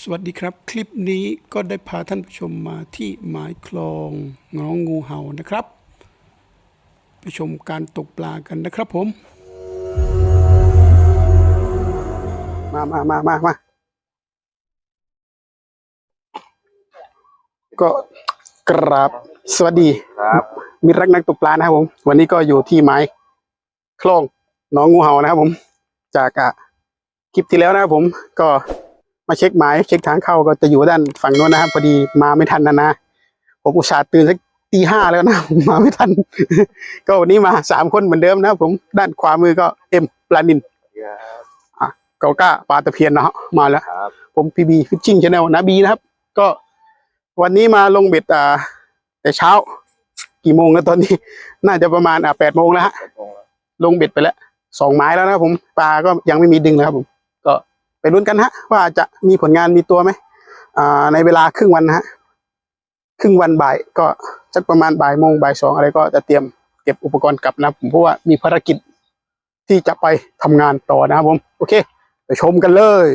สวัสดีครับ คลิปนี้ก็ได้พาท่านผู้ชมมาที่หมายคลองน้องงูเห่านะครับไปชมการตกปลากันนะครับผม มามามามามาก็กราบสวัสดีครับมิตรรักนักตกปลานะครับผม วันนี้ก็อยู่ที่ไม้คลองหน้องงูเห่านะครับผม จากอะคลิปที่แล้วนะครับผมก็ มาเช็คหมายเช็คทางเข้าก็จะอยู่ด้านฝั่งโน้นนะครับพอดีมาไม่ทันนะนะผมอุตส่าห์ตื่นสักตีห้าแล้วนะมาไม่ทัน ก็วันนี้มาสามคนเหมือนเดิมนะครับผมด้านขวามือก็เอ็มปลานินเกาก้าปลาตะเพียนนะฮะมาแล้วครับผมพีบีฟิชชิ่งชาแนลนะบีนะครับ ก็วันนี้มาลงเบ็ดอ่า แต่เช้า กี่โมงแล้วตอนนี้ น่าจะประมาณอ่าแปดโมงแล้วฮะลงเบ็ดไปแล้วสองไม้แล้วนะครับผมปลาก็ยังไม่มีดึงนะครับผมก็ ไปลุ้นกันฮะ ว่าจะมีผลงานมีตัวไหมในเวลาครึ่งวันนะฮะครึ่งวันบ่ายก็สักประมาณบ่ายโมงบ่ายสองอะไรก็จะเตรียมเก็บอุปกรณ์กลับนะผมเพราะว่ามีภารกิจที่จะไปทำงานต่อนะครับผมโอเคไปชมกันเลย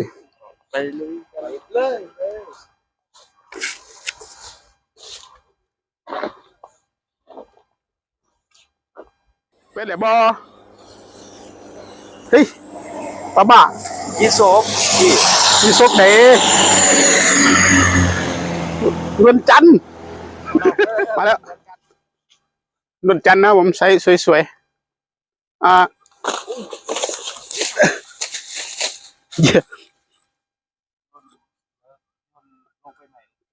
ไปเลยไปเลยเลยเป็นไหนบอเฮ้ย ป้าบ้ายี่โซบที่มีซกเดนวลจันทร์มาแล้วนวลจันทร์นะผมใส่สวยๆอ่าเหยื่อ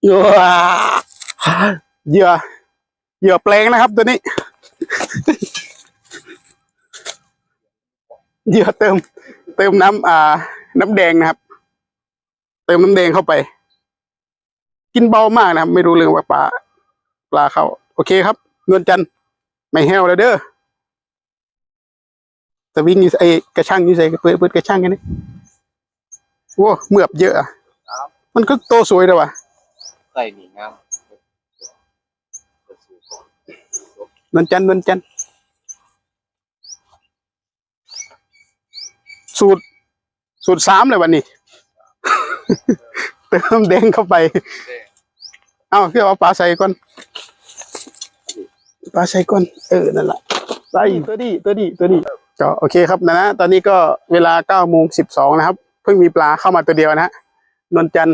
เหยื่อเหยื่อเหยื่อแปลงนะครับตัวนี้ เหยื่อเติม เติมน้ำอ่า น้ำแดงนะครับ เติมน้ำแดงเข้าไป กินเบามากนะครับ ไม่รู้เรื่องว่าปลาปลาเข้าโอเคครับนวลจันทร์ไม่แห้วเลยเด้อแต่วิ่งอยู่ไอ้กระช่างอยู่ใส่เปิดเปิดกระช่างกันนี่โว้เมือบเยอะอะมันก็โตสวยเลยว่ะใส่หนีงามนวลจันทร์นวลจันทร์ สูตร สูตรสามเลยวันนี้ เติมน้ำแดงเข้าไป เอาพี่เอาปลาใส่ก่อนปลาใส่ก่อนเออนั่นแหละใส่ตัวนี้ตัวนี้ตัวนี้ก็โอเคครับนะนะตอนนี้ก็เวลาเก้าโมงสิบสองนะครับ เพิ่งมีปลาเข้ามาตัวเดียวนะฮะนวลจัน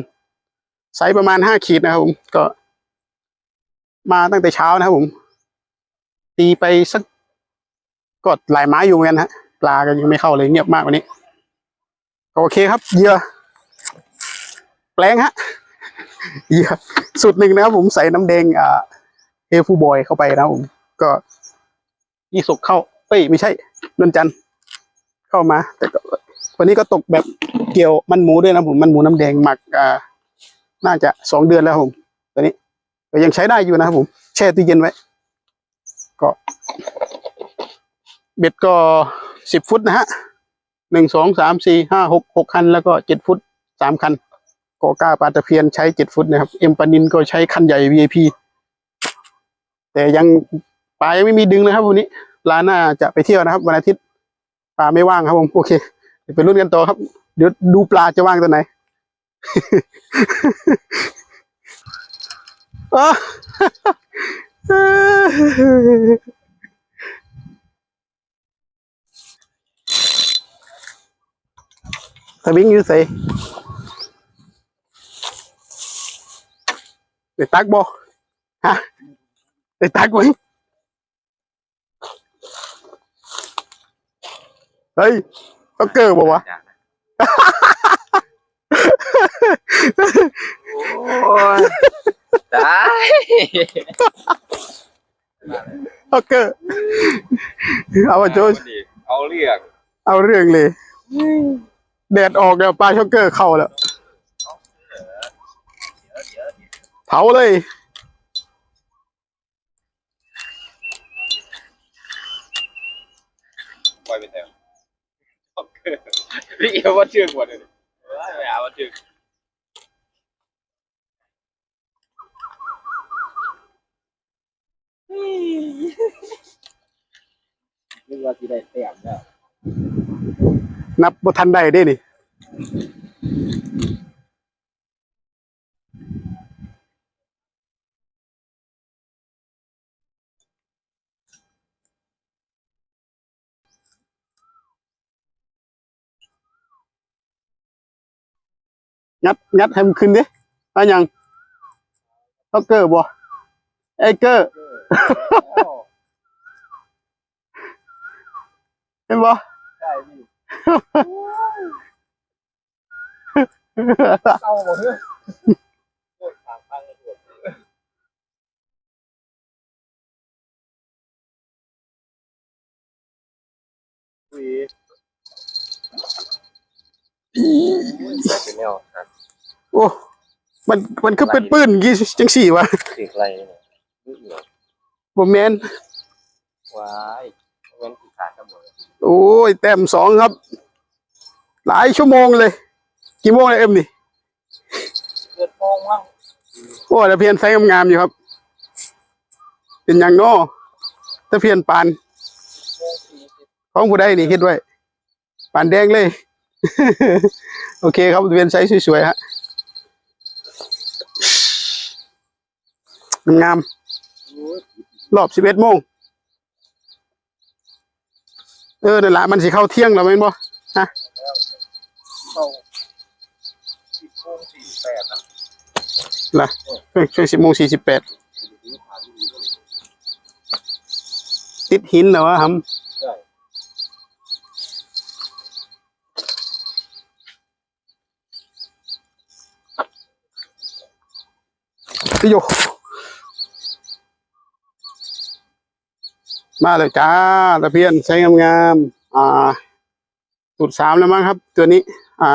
ไซส์ประมาณห้าขีดนะครับผมก็ มาตั้งแต่เช้านะครับผม ตีไปสักกดหลายไม้อยู่เหมือนกันฮะ ปลาก็ยังไม่เข้าเลยเงียบมากวันนี้ โอเคครับเหยื่อแปลงฮะเหยื่อสุดหนึ่งนะครับผมใส่น้ำแดงอ่าเอฟูบอยเข้าไปนะผมก็ยี่สกเข้าเอ้ยไม่ใช่นวลจันเข้ามา แต่ก็วันนี้ก็ตกแบบเกี่ยวมันหมูด้วยนะผมมันหมูน้ำแดงหมักอ่าน่าจะสองเดือนแล้วผมตอนนี้ก็ยังใช้ได้อยู่นะครับผม แช่ตู้เย็นไว้ ก็ เบ็ดก็สิบฟุตนะฮะหนึ่งสองสามสี่ห้าหกหกคัน แล้วก็เจ็ดฟุตสามคันกอก้าปลาตะเพียนใช้เจ็ดฟุตนะครับเอ็มปานินก็ใช้คันใหญ่ VIP แต่ยังปลายังไม่มีดึงเลยครับวันนี้ปลาหน่าจะไปเที่ยวนะครับ วันอาทิตย์ปลาไม่ว่างครับผมโอเคเดี๋ยวไปรุ่นกันต่อครับ เดี๋ยวดูปลาจะว่างตัวไหนอะ สวิงอยู่ใส่ได้ตักบ่ฮะได้ตักไหมเฮ้ยต้องเกิดบ่วะโอ้ยได้ต้องเกิดเอาวะโจชเอาเรียกเอาเรื่องเลย แดดออกแล้วปลาช็อกเกอร์เข้าแล้วเผาเลย ปล่อยไปแถวพี่เอวว่าเชื่องกว่าเลยไม่เอาว่าเชื่องนึกว่าที่ได้เต็มแล้ว นับบทันใดได้นี่ยัดยัดให้มันขึ้นดิอะไรยังล็อกเกอร์บอไอเกอร์เห็นบ่ใช่พี่ เอาหมดเลยโคตรทางพังเลยโคตรวีเป็นแนวครับโอ้มันมันคือเป็นปืนอย่างงี้จังสี่วะสีอะไรเนี่ยนี่เหรอบ่แมนว้าย โอ้ยแต้มสองครับ หลายชั่วโมงเลย กี่โมงเลยเอ็มนี่เกิดมองว่างโอ้ตะเพียนไซส์งามๆอยู่ครับ เป็นอย่างน้อตะเพียนปานโมงสี่สิบของผู้ใดนี่คิดไว้ปานแดงเลย โอเคครับตะเพียนไซส์สวยๆฮะงามๆรอบสิบเอ็ดโมง เออนั่นละมันสิเข้าเที่ยงแล้วแม่นบ่เข้าสิบโมงสี่สิบแปดนะล่ะช่วงสิบโมงสี่สิบแปดติดหินเหรอวะครับใช่โย มาเลยจ้าตะเพียนใช้งามๆอ่าสูตรสามแล้วมั้งครับ ตัวนี้ อ่า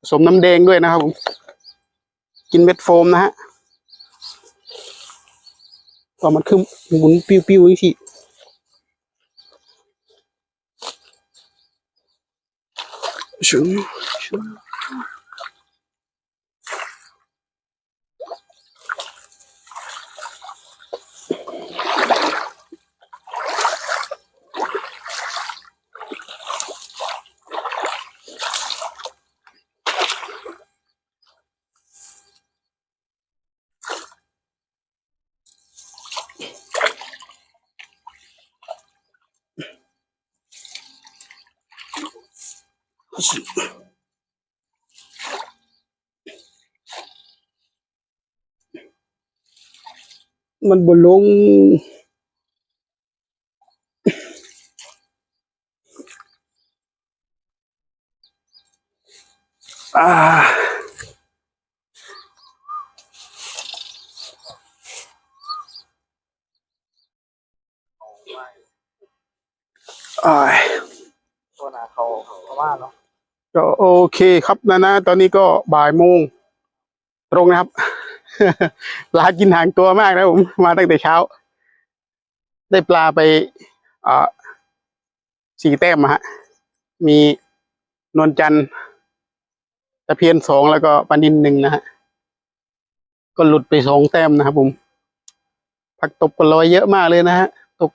ผสมน้ำแดงด้วยนะครับผมกินเม็ดโฟมนะฮะก็มันคือหมุนปิ้วๆอย่างนี้ชุนชุน มันบนลง อ่าอ่ายตัวหนาเขาเขาว่าเนาะก็โอเคครับนะนะ ตอนนี้ก็บ่ายโมง ตรงนะครับ ปลากินหางตัวมากนะผมมาตั้งแต่เช้า ได้ปลาไปสี่แต้มฮะ มีนวลจันทร์ตะเพียนสองแล้วก็ปลานินหนึ่งนะฮะ ก็หลุดไปสองแต้มนะครับผมผักตบก็ลอยเยอะมากเลยนะฮะตก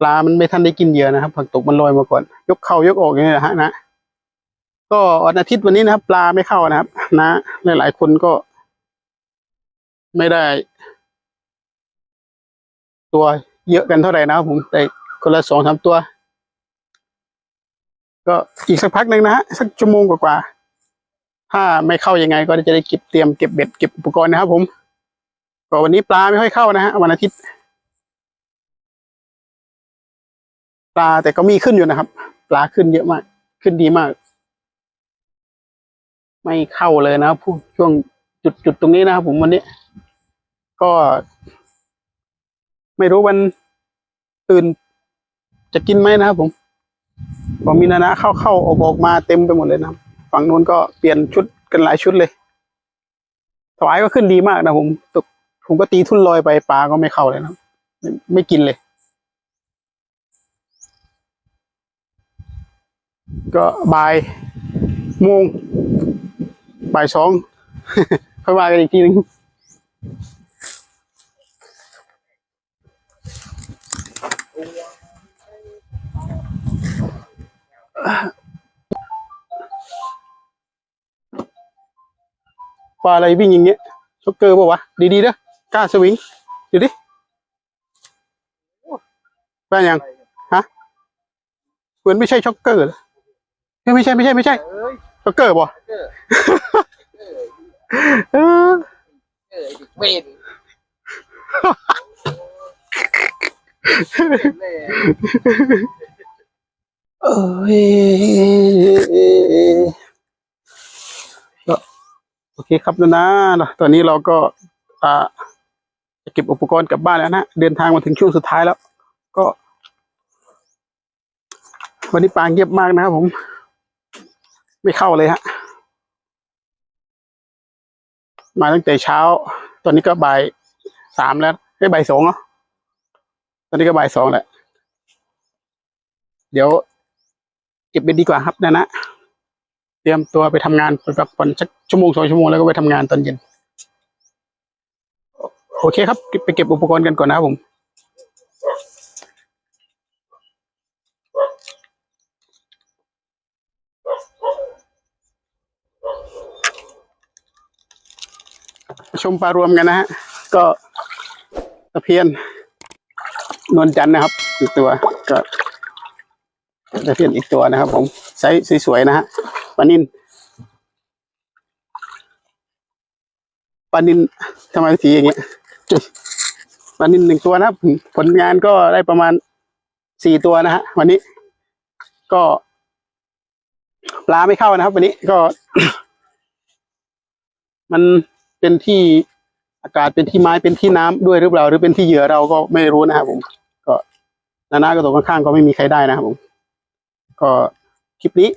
ปลามันไม่ทันได้กินเหยื่อนะครับผักตกมันลอยมาก่อน ยกเข้ายกออกอย่างนี้นะฮะนะ ก็วันอาทิตย์วันนี้นะครับ ปลาไม่เข้านะครับ นะหลายๆคนก็ ไม่ได้ ตัวเยอะกันเท่าไหร่นะครับผมแต่คนละสองสามตัว ก็อีกสักพักหนึ่งนะฮะสักชั่วโมงกว่าๆถ้าไม่เข้ายังไง ก็จะได้เก็บเตรียมเก็บเบ็ดเก็บอุปกรณ์นะครับ ผมก็วันนี้ปลาไม่ค่อยเข้านะฮะวันอาทิตย์ ปลาแต่ก็มีขึ้นอยู่นะครับ ปลาขึ้นเยอะมาก ขึ้นดีมาก ไม่เข้าเลยนะครับผู้ช่วงจุดจุดตรงนี้นะครับผมวันนี้ ก็ ไม่รู้วันตื่น จะกินไหมนะครับผมพอมีนานะเข้าเข้าออกออกมาเต็มไปหมดเลยนะฝั่งนู้นก็เปลี่ยนชุดกันหลายชุดเลยถวายก็ขึ้นดีมากนะผมตกผมก็ตีทุ่นลอยไปปลาก็ไม่เข้าเลยนะไม่ไม่กินเลย ก็บ่ายโมง บ่ายสอง ค่อยว่ากันอีกทีนึงปลาอะไรวิ่งอย่างเงี้ยช็อกเกอร์ป่าวะ ดีๆนะกล้าสวิงดูดิปลาอย่างฮะเหมือนไม่ใช่ช็อกเกอร์เหรอเฮ้ยไม่ใช่ไม่ใช่ไม่ใช่ ก็เกิดบ่เกอร์เกอร์เออเกออเด็กเวนเอ้ยก็โอเคครับนะนะตอนนี้เราก็อ่าจะเก็บอุปกรณ์กลับบ้านแล้วนะเดินทางมาถึงช่วงสุดท้ายแล้ว ก็ วันนี้ปลาเงียบมากนะครับผม ไม่เข้าเลยฮะ มาตั้งแต่เช้า ตอนนี้ก็บ่ายสามแล้วไม่บ่ายสองเนาะตอนนี้ก็บ่ายสองแหละ เดี๋ยวเก็บไปดีกว่าครับนะนะ เตรียมตัวไปทำงานไปพักผ่อนสักชั่วโมงสองชั่วโมงแล้วก็ไปทำงานตอนเย็น โอเคครับ ไปเก็บอุปกรณ์กันก่อนนะครับผม ชมปลารวมกันนะฮะ ก็ตะเพียนนวลจันทร์นะครับ อีกตัวก็ตะเพียนอีกตัวนะครับ ผมไซส์สวยๆนะฮะปลานินปลานินทำไมสีอย่างเงี้ยจุดปลานินหนึ่งตัวนะครับผลงานก็ได้ประมาณสี่ตัวนะฮะวันนี้ ก็ ปลาไม่เข้านะครับ วันนี้ก็ มัน เป็นที่อากาศเป็นที่ไม้เป็นที่น้ำด้วยหรือเปล่า หรือเป็นที่เหยื่อเราก็ไม่รู้นะครับผม ก็นานาก็ตกข้างๆก็ไม่มีใครได้นะครับผม ก็คลิปนี้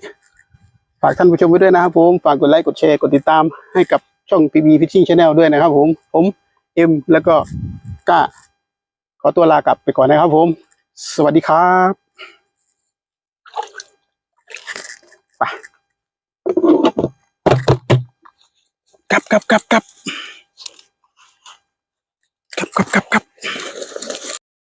ฝากท่านผู้ชมไว้ด้วยนะครับผมฝากกดไลค์กดแชร์กดติดตามให้กับช่อง PB Fishing Channel ด้วยนะครับ ผม ผมเอ็มแล้วก็ก้าขอตัวลากลับไปก่อนนะครับผม สวัสดีครับไป กลับกลับกลับกลับกลับกลับกลับกลับ